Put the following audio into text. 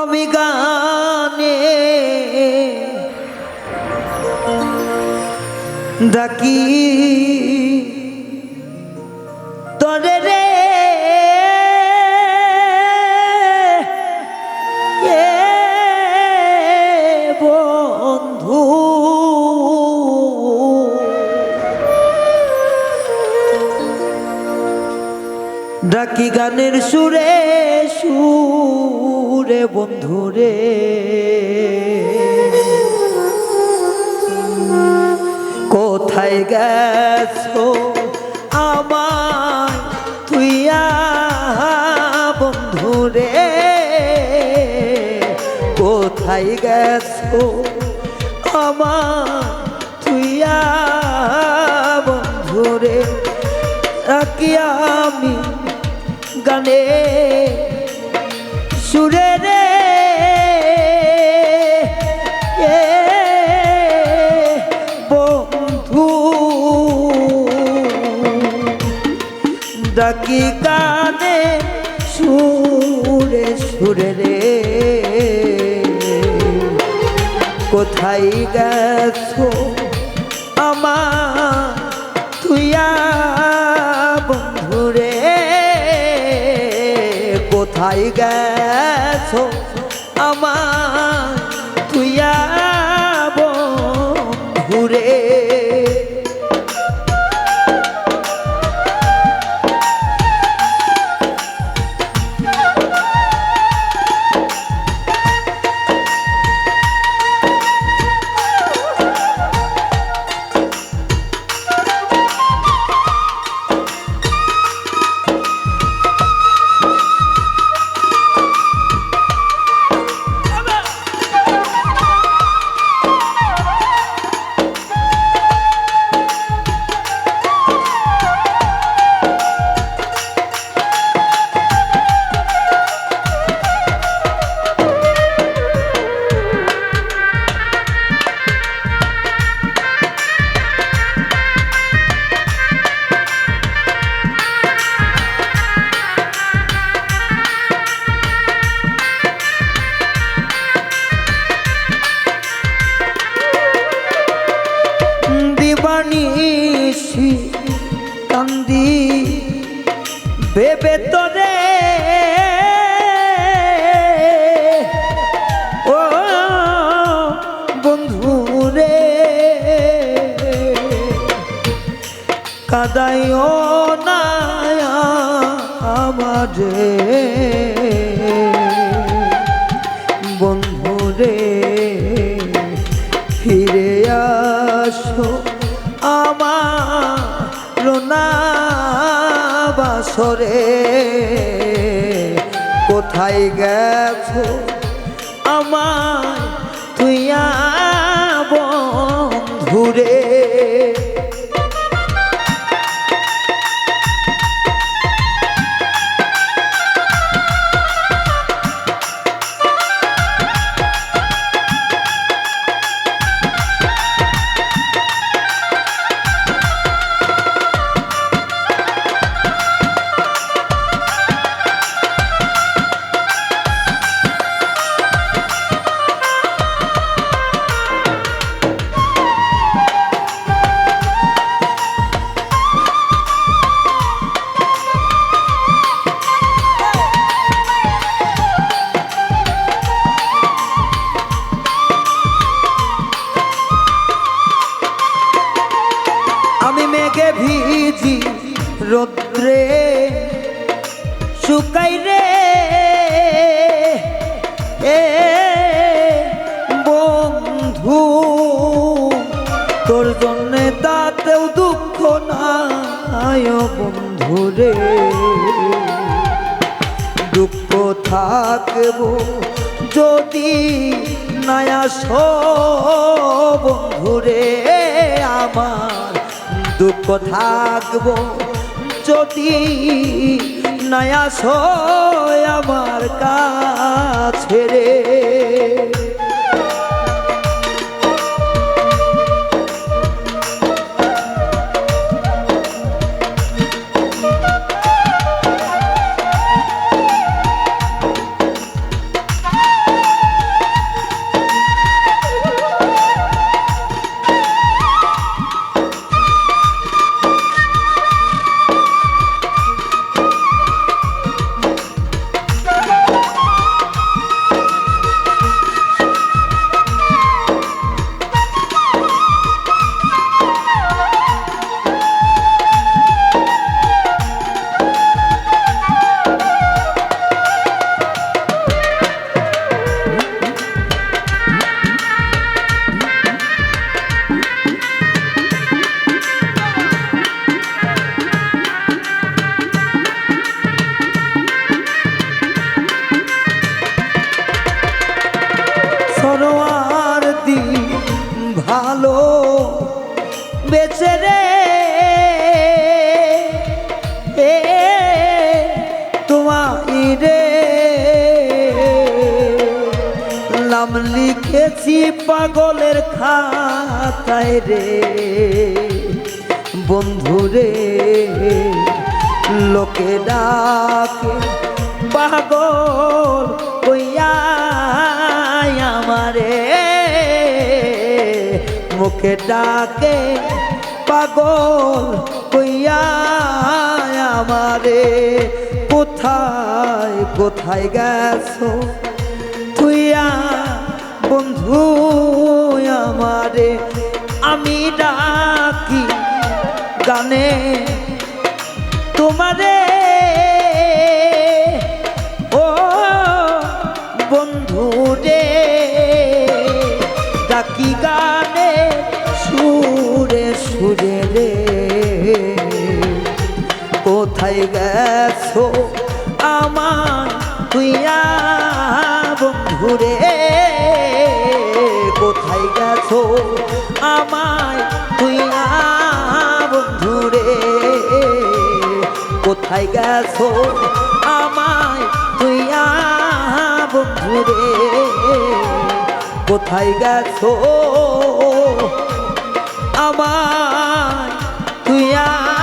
আমি গানে ডাকি। তরে রে বন্ধু। ডাকি গানের সুরে। সুরে বন্ধুরে। কোথায় গেছো আমার তুইয়া বন্ধুরে। কোথায় গেছো আমার তুইয়া বন্ধুরে। রাখি আমি গানে। সুরে রে বন্ধু? ডাকি গানে সুরে সুরে রে কোথায় গেছো আমার তুইয়া? কোথায় গেছো? দিবানিসি কান্দি ভেবে তোরে ও বন্ধু রে কাদাইও না আমারে। বন্ধু রে ফিরে আসো। আমার বাসরে কোথায় গেছো? আমার তুইয়া ভিজি রোদ্রে শুকাই রে। এ বন্ধু, তোর জন্যে তাতেও দুঃখ নাই বন্ধু রে। দুঃখ থাকব যদি নয়া বন্ধুরে আমার। দুঃখ থাকব যদি নয়া আমার কাছে নাম লিখেছি পাগলের খাতায় রে। বন্ধুরে লোকে ডাকে, পাগল কইয়া আমারে। মুখে ডাকে, পাগল কইয়া আমারে। কোথায় কোথায় গেছো? তুইয়া বন্ধু, আমারে আমি ডাকি গানে। তোমারে, ও বন্ধু রে, ডাকি গানে সুরে সুরে রে। কোথায় গেছো আমায় তুই বন্ধুরে কোথায় গেছো? আমায় তুই বন্ধুরে কোথায় গেছো? আমায় তুইয়া